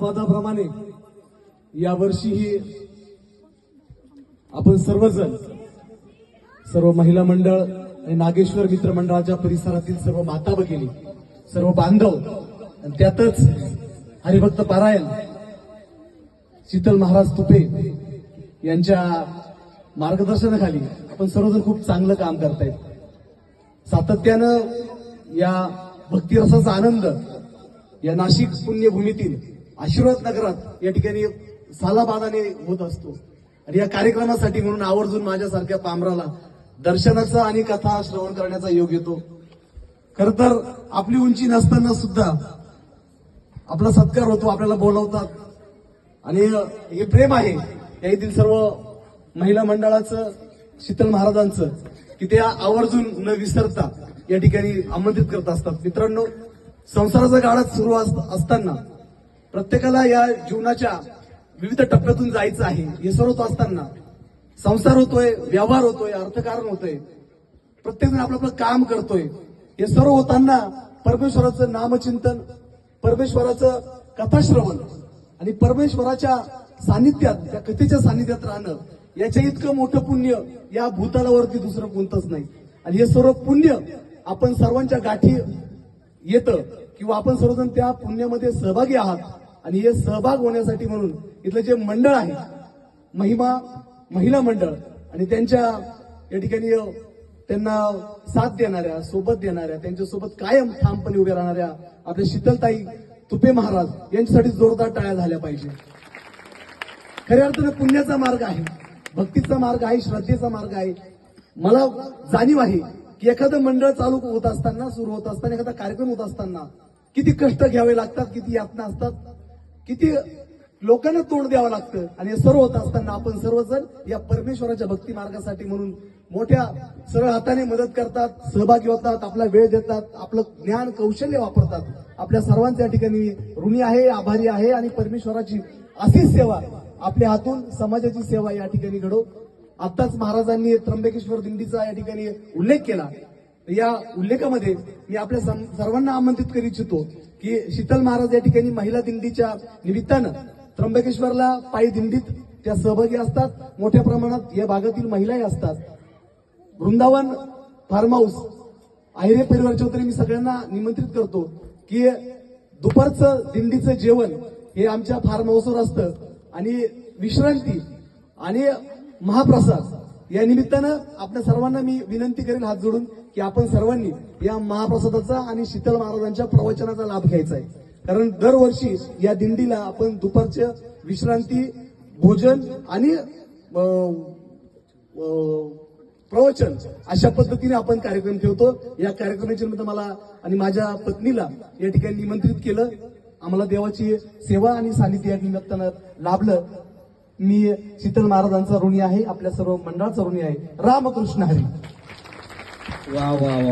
सालाबादाप्रमाणे यावर्षीही आपण सर्वजण सर्व महिला मंडळ आणि नागेश्वर मित्र मंडळाच्या परिसरातील सर्व माता भगिनी सर्व बांधव आणि त्यातच हरिभक्त पारायण शीतल महाराज तुपे यांच्या मार्गदर्शनाखाली आपण सर्वजण खूप चांगलं काम करतायत. सातत्यानं या भक्तिरसाचा आनंद या नाशिक पुण्यभूमीतील आशीर्वाद नगरात या ठिकाणी सालाबादाने होत असतो. आणि या कार्यक्रमासाठी म्हणून आवर्जून माझ्यासारख्या पामराला दर्शनाचा आणि कथा श्रवण करण्याचा योग येतो. खर तर आपली उंची नसताना सुद्धा आपला सत्कार होतो आपल्याला बोलवतात. आणि हे प्रेम आहे. या येथील सर्व महिला मंडळाचं शीतल महाराजांचं की ते आवर्जून न विसरता या ठिकाणी आमंत्रित करत असतात. मित्रांनो संसाराचा काळात सुरू अस- असताना प्रत्येकाला या जीवनाच्या विविध टप्प्यातून जायचं आहे. हे सर्व होत असताना संसार होतोय व्यवहार होतोय अर्थकारण होतोय. प्रत्येक जण आपलं आपलं काम करतोय. हे सर्व होताना परमेश्वराचं नामचिंतन परमेश्वराचं कथाश्रवण आणि परमेश्वराच्या सानिध्यात त्या कथेच्या सानिध्यात राहणं याच्या इतकं मोठं पुण्य या भूतालावरती दुसरं कोणतंच नाही. आणि हे सर्व पुण्य आपण सर्वांच्या गाठी येतं. किंवा आपण सर्वजण त्या पुण्यामध्ये सहभागी आहात आणि हे सहभाग होण्यासाठी म्हणून इथलं जे मंडळ आहे महिमा महिला मंडळ आणि त्यांच्या या ठिकाणी त्यांना साथ देणाऱ्या सोबत देणाऱ्या त्यांच्यासोबत कायम ठामपणे उभ्या राहणाऱ्या आपल्या शीतलताई तुपे महाराज यांच्यासाठी जोरदार टाळ्या झाल्या पाहिजे. खऱ्या अर्थानं पुण्याचा मार्ग आहे भक्तीचा मार्ग आहे श्रद्धेचा मार्ग आहे. मला जाणीव आहे की एखादं मंडळ चालू होत असताना सुरू होत असताना एखादा कार्यक्रम होत असताना किती कष्ट घ्यावे लागतात किती यातना असतात. किती लोकांना तोंड द्यावं लागतं. आणि हे सर्व होत असताना आपण सर्वजण या परमेश्वराच्या भक्ती मार्गासाठी म्हणून मोठ्या सरळ हाताने मदत करतात सहभागी होतात आपला वेळ देतात आपलं ज्ञान कौशल्य वापरतात. आपल्या सर्वांच्या ठिकाणी ऋणी आहे आभारी आहे आणि परमेश्वराची अशीच सेवा आपल्या हातून समाजाची सेवा या ठिकाणी घडो. आत्ताच महाराजांनी त्र्यंबकेश्वर दिंडीचा या ठिकाणी उल्लेख केला. या उल्लेखामध्ये मी आपल्या सं- सर्वांना आमंत्रित करू इच्छितो की शीतल महाराज या ठिकाणी महिला दिंडीच्या निमित्तानं त्र्यंबकेश्वरला पायी दिंडीत त्या सहभागी असतात. मोठ्या प्रमाणात या भागातील महिलाही असतात. वृंदावन फार्म हाऊस आहिरे परिवारच्या वतीने मी सगळ्यांना निमंत्रित करतो की दुपारचं दिंडीचं जेवण हे आमच्या फार्म हाऊसवर असतं आणि विश्रांती आणि महाप्रसाद या निमित्तानं आपल्या सर्वांना मी विनंती करेन हात जोडून की आपण सर्वांनी या महाप्रसादाचा आणि शीतल महाराजांच्या प्रवचनाचा लाभ घ्यायचा आहे. कारण दरवर्षी या दिंडीला आपण दुपारचं विश्रांती भोजन आणि प्रवचन अशा पद्धतीने आपण कार्यक्रम ठेवतो. या कार्यक्रमाच्या निमित्त मला आणि माझ्या पत्नीला या ठिकाणी निमंत्रित केलं. आम्हाला देवाची सेवा आणि सानिध्य या निमित्तानं लाभलं. मी शीतल महाराजांचा ऋणी आहे आपल्या सर्व मंडळाचा ऋणी आहे. रामकृष्ण हरी. वा वा वा.